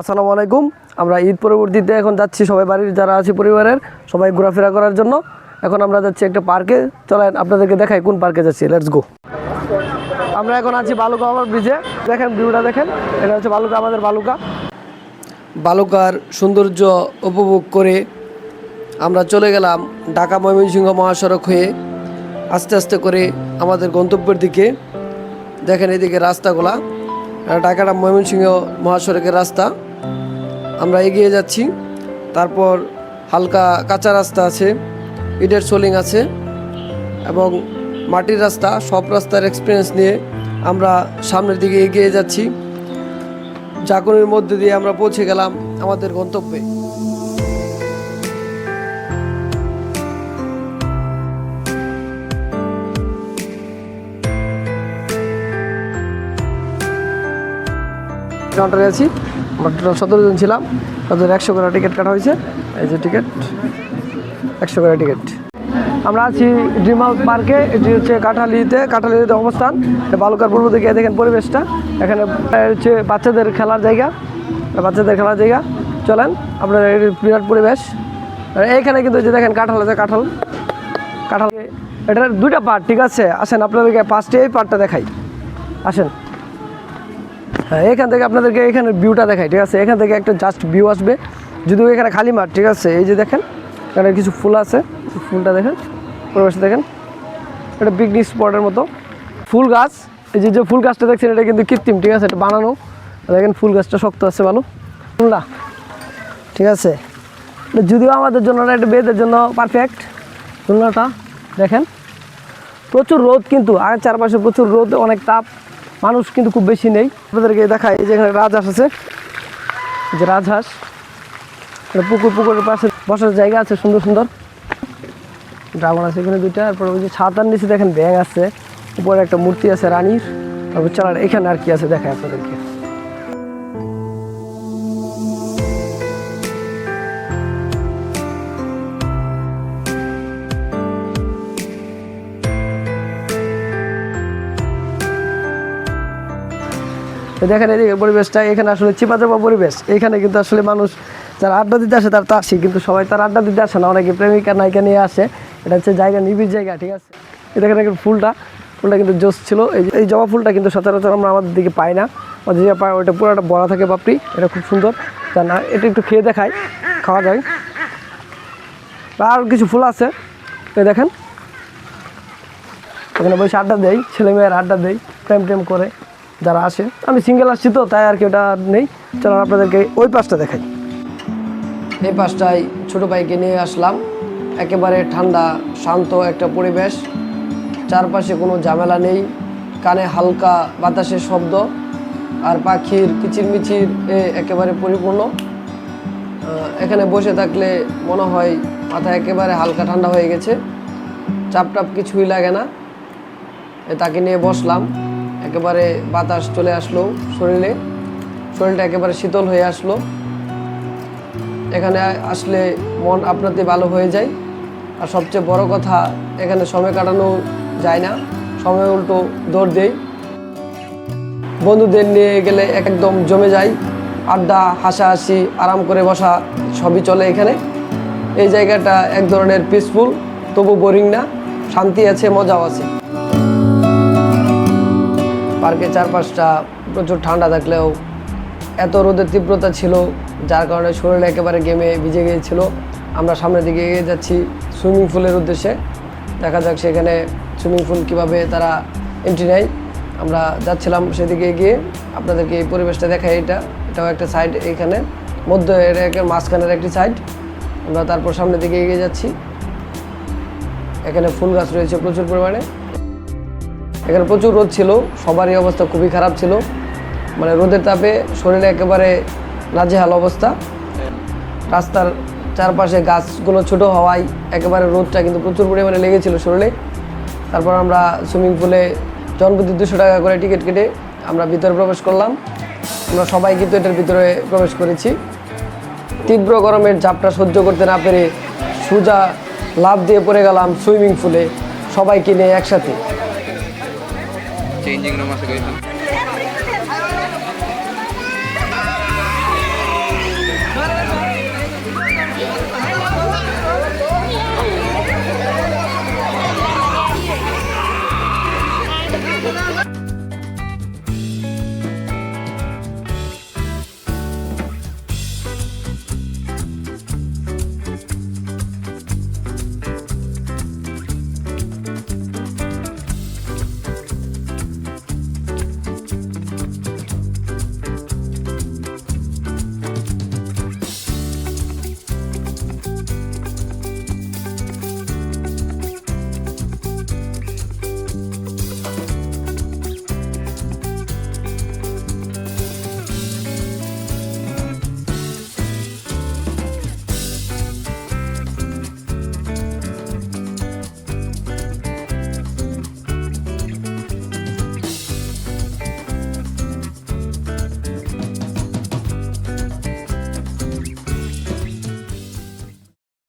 আসসালামু আলাইকুম। আমরা ঈদ পরবর্তীতে এখন যাচ্ছি সবাই বাড়ির যারা আছে পরিবারের, সবাই ঘোরাফেরা করার জন্য। এখন আমরা যাচ্ছি একটা পার্কে। চলেন আপনাদেরকে দেখাই কোন পার্কে যাচ্ছি। লেটস গো আমরা এখন আছি বালুকা আমার ব্রিজে। দেখেন ভিউটা দেখেন। এটা হচ্ছে বালুকা, আমাদের বালুকা। বালুকার সৌন্দর্য উপভোগ করে আমরা চলে গেলাম ঢাকা ময়মনসিংহ মহাসড়ক হয়ে আস্তে আস্তে করে আমাদের গন্তব্যের দিকে। দেখেন এদিকে রাস্তাগুলা। ঢাকাটা ময়মনসিংহ মহাসড়কের রাস্তা। আমরা এগিয়ে যাচ্ছি। তারপর হালকা কাঁচা রাস্তা আছে, ইটের সোলিং আছে এবং মাটির রাস্তা। সব রাস্তার এক্সপিরিয়েন্স নিয়ে আমরা সামনের দিকে এগিয়ে যাচ্ছি। জাগরণের মধ্যে দিয়ে আমরা পৌঁছে গেলাম আমাদের গন্তব্যে। কাউন্টারে আছি। আমরা টোটাল সতেরো জন ছিলাম। তাদের একশো করে টিকিট কাটা হয়েছে। এই যে টিকিট, একশো করে টিকিট। আমরা আছি ড্রিম হাউস পার্কে এটি হচ্ছে কাঁঠালিতে কাঁঠালিতে অবস্থান। বালুকার পূর্ব দিকে দেখেন পরিবেশটা। এখানে হচ্ছে বাচ্চাদের খেলার জায়গা। বাচ্চাদের খেলার জায়গা। চলেন, আপনার বিরাট পরিবেশ। এইখানে কিন্তু যে দেখেন কাঁঠাল আছে, কাঁঠাল। কাঁঠাল এটার দুইটা পার্ট ঠিক আছে? আসেন, আপনাদেরকে ফার্স্টে এই পার্টটা দেখাই। আসেন। এখান থেকে আপনাদেরকে এখানে ভিউটা দেখাই, ঠিক আছে? এখান থেকে একটা জাস্ট ভিউ আসবে। যদিও এখানে খালি মাঠ, ঠিক আছে? এই যে দেখেন, এখানে কিছু ফুল আছে। ফুলটা দেখেন পরিবেশটা দেখেন। এটা পিকনিক স্পটের মতো। ফুল গাছ, এই যে যে ফুল গাছটা দেখছেন, এটা কিন্তু কৃত্রিম, ঠিক আছে? এটা বানানো। দেখেন, ফুল গাছটা শক্ত আছে, ভালো। ফুলটা, ঠিক আছে? যদিও আমাদের জন্য এটা বেদের জন্য পারফেক্ট খুলনাটা দেখেন। প্রচুর রোদ কিন্তু, আর চারপাশে প্রচুর রোদ, অনেক তাপ। মানুষ কিন্তু খুব বেশি নেই। আপনাদেরকে দেখায় এই যে এখানে রাজহাঁস আছে। যে রাজহাঁস পুকুর, পুকুরের পাশে বসার জায়গা আছে, সুন্দর সুন্দর। ড্রাগন আছে এখানে দুইটা তারপরে ওই যে ছাতার নিচে দেখেন ব্যাং আছে। উপরে একটা মূর্তি আছে রানীর। তারপর চালার এখানে আর কি আছে দেখায় আপনাদেরকে। দেখেন এদিকে পরিবেশটা, এখানে আসলে চিপা চাপা পরিবেশ। এখানে কিন্তু আসলে মানুষ যারা আড্ডা দিতে আসে, তার তো আসে, কিন্তু সবাই তার আড্ডা দিতে আসে না। অনেকে প্রেমিকা, নায়িকা নিয়ে আসে। এটা হচ্ছে জায়গা, নিবিড় জায়গা, ঠিক আছে? এই দেখেন ফুলটা। ফুলটা কিন্তু জোস ছিল। এই এই জবা ফুলটা কিন্তু সচরাচর আমরা আমাদের দিকে পাই না। আমাদের যে পাই ওইটা পুরোটা বড়া থাকে বাপরি। এটা খুব সুন্দর। তা না, এটা একটু খেয়ে দেখাই। খাওয়া যায় আর কিছু ফুল আছে। এই দেখেন। ওখানে বসে আড্ডা দেয় ছেলে মেয়ের আড্ডা দেয় প্রেম টেম করে। যারা আসে, আমি সিঙ্গেল আসছি তো, তাই আর কি ওটা নেই। চলো আপনাদেরকে ওই পাশটা দেখাই। এই পাশটায় ছোটো ভাইকে নিয়ে আসলাম। একেবারে ঠান্ডা, শান্ত একটা পরিবেশ। চারপাশে কোনো ঝামেলা নেই। কানে হালকা বাতাসের শব্দ। আর পাখির কিচিরমিচির এ একেবারে পরিপূর্ণ। এখানে বসে থাকলে মনে হয় মাথা একেবারে হালকা ঠান্ডা হয়ে গেছে। চাপটাপ কিছুই লাগে না। তাকে নিয়ে বসলাম। একেবারে বাতাস চলে আসলো শরীরে। শরীরটা একেবারে শীতল হয়ে আসলো। এখানে আসলে মন আপনাতে ভালো হয়ে যায়। আর সবচেয়ে বড় কথা, এখানে সময় কাটানো যায় না। সময় উল্টো দৌড় দেই। বন্ধুদের নিয়ে গেলে একদম জমে যায় আড্ডা, হাসাহাসি, আরাম করে বসা সবই চলে এখানে। এই জায়গাটা এক ধরনের পিসফুল তবু বোরিং না। শান্তি আছে, মজাও আছে। পার্কের চারপাশটা প্রচুর ঠান্ডা থাকলেও এত রোদের তীব্রতা ছিল, যার কারণে শরীর একেবারে গেমে ভিজে গিয়েছিল। আমরা সামনের দিকে এগিয়ে যাচ্ছি সুইমিং পুলের উদ্দেশ্যে। দেখা যাক সেখানে সুইমিং পুল কীভাবে তারা এন্ট্রি নেয়। আমরা যাচ্ছিলাম সেদিকে গিয়ে। আপনাদেরকে এই পরিবেশটা দেখাই এটা। এটাও একটা সাইড এইখানে মধ্য এর একের মাঝখানের একটি সাইড আমরা তারপর সামনের দিকে এগিয়ে যাচ্ছি। এখানে ফুল গাছ রয়েছে প্রচুর পরিমাণে। এখানে প্রচুর রোদ ছিল, সবারই অবস্থা খুবই খারাপ ছিল। মানে রোদের তাপে শরীরে একেবারে নাজেহাল অবস্থা। রাস্তার চারপাশে গাছগুলো ছোট হওয়ায় একেবারে রোদটা কিন্তু প্রচুর পরিমাণে লেগেছিল শরীরে। তারপর আমরা সুইমিং পুলে জনপ্রতি দুশো টাকা করে টিকিট কেটে আমরা ভিতরে প্রবেশ করলাম। আমরা সবাই কিন্তু এটার ভিতরে প্রবেশ করেছি। তীব্র গরমের ঝাপটা সহ্য করতে না পেরে সোজা লাভ দিয়ে পড়ে গেলাম সুইমিং পুলে। সবাইকে নিয়ে একসাথে। changing naman sa ganito.